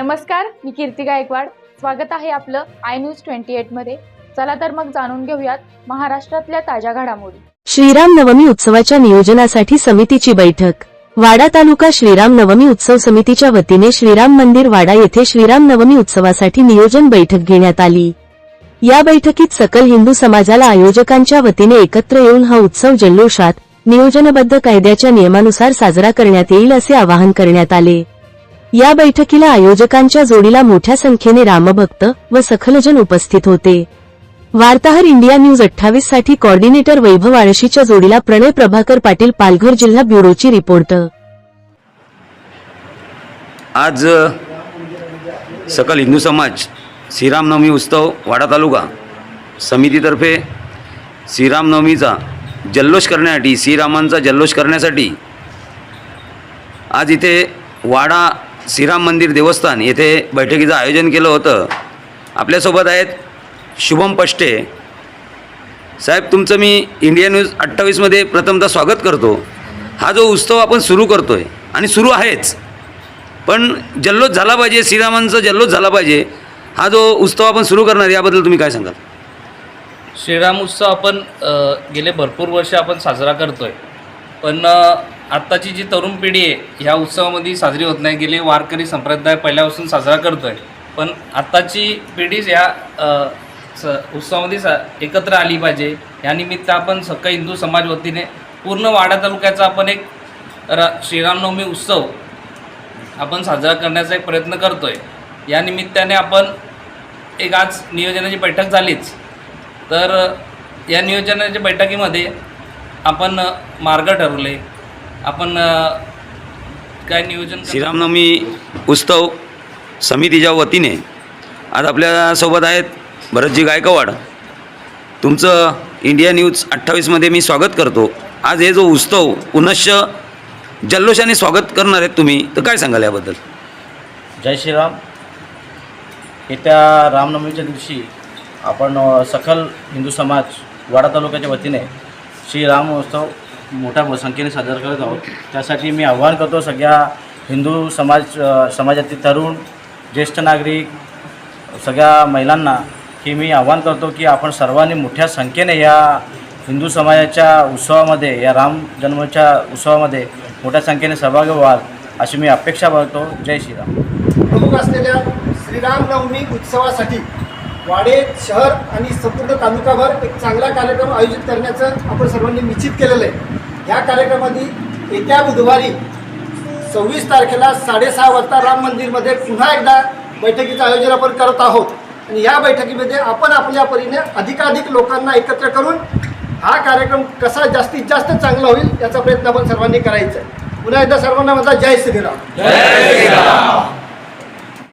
नमस्कार मी कीर्ती गायकवाड. स्वागत आहे आपलं आय न्यूज ट्वेंटी एटमध्ये चला तर मग जाणून घेऊयात महाराष्ट्रातल्या ताज्या घडामोडी. श्रीराम नवमी उत्सवाच्या नियोजनासाठी समितीची बैठक. वाडा तालुका श्रीराम नवमी उत्सव समितीच्या वतीने श्रीराम मंदिर वाडा येथे श्रीराम नवमी उत्सवासाठी नियोजन बैठक घेण्यात आली. या बैठकीत सकल हिंदू समाजाला आयोजकांच्या वतीने एकत्र येऊन हा उत्सव जल्लोषात नियोजनबद्ध कायद्याच्या नियमानुसार साजरा करण्यात येईल असे आवाहन करण्यात आले. या बैठकीला आयोजकांच्या जोडीला मोठ्या संख्येने रामभक्त व सखलजन उपस्थित होते. वार्ताहर इंडिया न्यूज अठ्ठावीससाठी कॉर्डिनेटर वैभव आळशीच्या जोडीला प्रणय प्रभाकर पाटील पालघर जिल्हा ब्युरोची रिपोर्ट. आज सकल हिंदू समाज श्रीरामनवमी उत्सव वाडा तालुका समितीतर्फे श्रीरामनवमीचा जल्लोष करण्यासाठी श्रीरामांचा जल्लोष करण्यासाठी आज इथे वाडा श्रीराम मंदिर देवस्थान येथे बैठकीचं आयोजन केलं होतं. आपल्यासोबत आहेत शुभम पष्टे. साहेब तुमचं मी इंडिया न्यूज अठ्ठावीसमध्ये प्रथमतः स्वागत करतो. हा जो उत्सव आपण सुरू करतो आहे आणि सुरू आहेच पण जल्लोष झाला पाहिजे श्रीरामांचा जल्लोष झाला पाहिजे हा जो उत्सव आपण सुरू करणार याबद्दल तुम्ही काय सांगाल? श्रीराम उत्सव आपण गेले भरपूर वर्ष आपण साजरा करतो आहे पण आत्ताची जी तरुण पिढी आहे ह्या उत्सवामध्ये साजरी होत नाही. गेले वारकरी संप्रदाय पहिल्यापासून साजरा करतो आहे पण आत्ताची पिढीच ह्या स उत्सवामध्ये सा एकत्र आली पाहिजे. यानिमित्त आपण सक्का हिंदू समाज वतीने पूर्ण वाडा तालुक्याचा आपण एक र श्रीरामनवमी उत्सव आपण साजरा करण्याचा एक प्रयत्न करतो आहे या निमित्ताने आपण एक आज नियोजनाची बैठक झालीच. तर या नियोजनाच्या बैठकीमध्ये आपण मार्ग ठरवले. आपण काय नियोजन? श्रीरामनवमी उत्सव समितीच्या वतीने आज आपल्यासोबत आहेत भरतजी गायकवाड. तुमचं इंडिया न्यूज अठ्ठावीसमध्ये मी स्वागत करतो. आज हे जो उत्सव पुनश्च जल्लोषाने स्वागत करणार आहेत तुम्ही तर काय सांगाल याबद्दल? जय श्रीराम. येत्या रामनवमीच्या दिवशी आपण सखल हिंदू समाज वाडा तालुक्याच्या वतीने श्रीराम उत्सव मोठ्या संख्येने साजरा करत आहोत. त्यासाठी मी आव्हान करतो सगळ्या हिंदू समाज समाजातील तरुण ज्येष्ठ नागरिक सगळ्या महिलांना की मी आव्हान करतो की आपण सर्वांनी मोठ्या संख्येने या हिंदू समाजाच्या उत्सवामध्ये या राम जन्माच्या उत्सवामध्ये मोठ्या संख्येने सहभागी व्हाल अशी मी अपेक्षा बाळगतो जय श्रीराम. प्रमुख असलेल्या श्रीरामनवमी उत्सवासाठी वाडे शहर आणि संपूर्ण तालुकाभर एक चांगला कार्यक्रम आयोजित करण्याचं आपण सर्वांनी निश्चित केलेलं आहे. या कार्यक्रमामध्ये येत्या बुधवारी सव्वीस तारखेला साडेसहा वाजता राम मंदिरमध्ये पुन्हा एकदा बैठकीचं आयोजन आपण करत आहोत. आणि या बैठकीमध्ये आपण आपल्या परीने अधिकाधिक लोकांना एकत्र करून हा कार्यक्रम कसा जास्तीत जास्त चांगला होईल याचा प्रयत्न आपण सर्वांनी करायचा आहे. पुन्हा एकदा सर्वांना माझा जय श्रीराम.